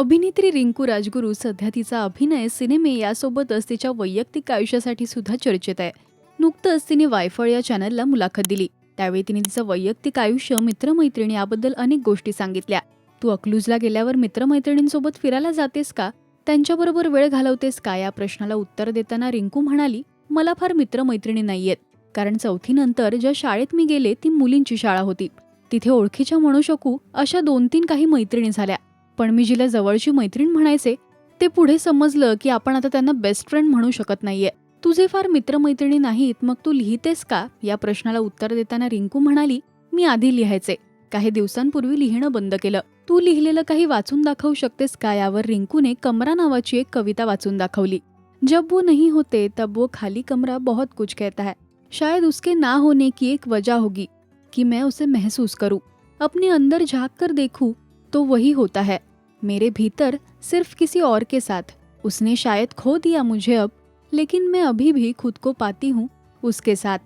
अभिनेत्री रिंकू राजगुरू सध्या तिचा अभिनय सिनेमे यासोबतच तिच्या वैयक्तिक आयुष्यासाठी सुद्धा चर्चेत आहे. नुकतंच तिने वायफळ या चॅनलला मुलाखत दिली. त्यावेळी तिने तिचं वैयक्तिक आयुष्य मित्रमैत्रिणी याबद्दल अनेक गोष्टी सांगितल्या. तू अकलूजला गेल्यावर मित्रमैत्रिणींसोबत फिरायला जातेस का? त्यांच्याबरोबर वेळ घालवतेस का? या प्रश्नाला उत्तर देताना रिंकू म्हणाली मला फार मित्रमैत्रिणी नाहीयेत. कारण चौथीनंतर ज्या शाळेत मी गेले ती मुलींची शाळा होती. तिथे ओळखीच्या म्हणू शकू अशा दोन तीन काही मैत्रिणी झाल्या. पण मी जिला जवळची मैत्रीण म्हणायचे ते पुढे समजलं की आपण आता त्यांना बेस्ट फ्रेंड म्हणू शकत नाहीये. तुझे फार मित्रमैत्रिणी नाहीत मग तू लिहितेस का? या प्रश्नाला उत्तर देताना रिंकू म्हणाली मी आधी लिहायचे. काही दिवसांपूर्वी लिहिणं बंद केलं. तू लिहिलेलं काही वाचून दाखवू शकतेस का यावर रिंकूने कमरा नावाची एक कविता वाचून दाखवली. जब वो नहीं होते तब वो खाली कमरा बहुत कुछ कहता है. शायद उसके ना होने की एक वजह होगी कि मैं उसे महसूस करूं। अपने अंदर झाक कर देखूं तो वही होता है। मेरे भीतर सिर्फ किसी और के साथ। उसने शायद खो दिया मुझे अब लेकिन मैं अभी भी खुद को पाती हूँ उसके साथ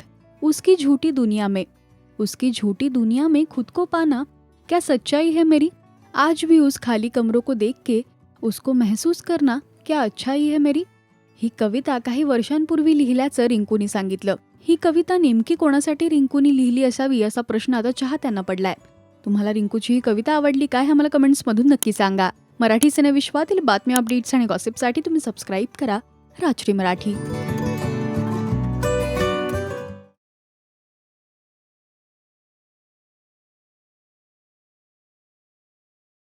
उसकी झूठी दुनिया में। उसकी झूठी दुनिया में खुद को पाना क्या सच्चाई है मेरी? आज भी उस खाली कमरों को देख के उसको महसूस करना क्या अच्छाई है मेरी? ही कविता काही वर्षांपूर्वी लिहिल्याचं रिंकूनी सांगितलं. ही कविता नेमकी कोणासाठी रिंकूनी लिहिली असावी असा प्रश्न आता चाहत्यांना पडलाय. तुम्हाला रिंकूची ही कविता आवडली काय हे मला कमेंट्समधून नक्की सांगा. मराठी सिनेविश्वातील बातम्या अपडेट्स आणि गॉसिपसाठी तुम्ही सबस्क्राईब करा. राजश्री मराठी.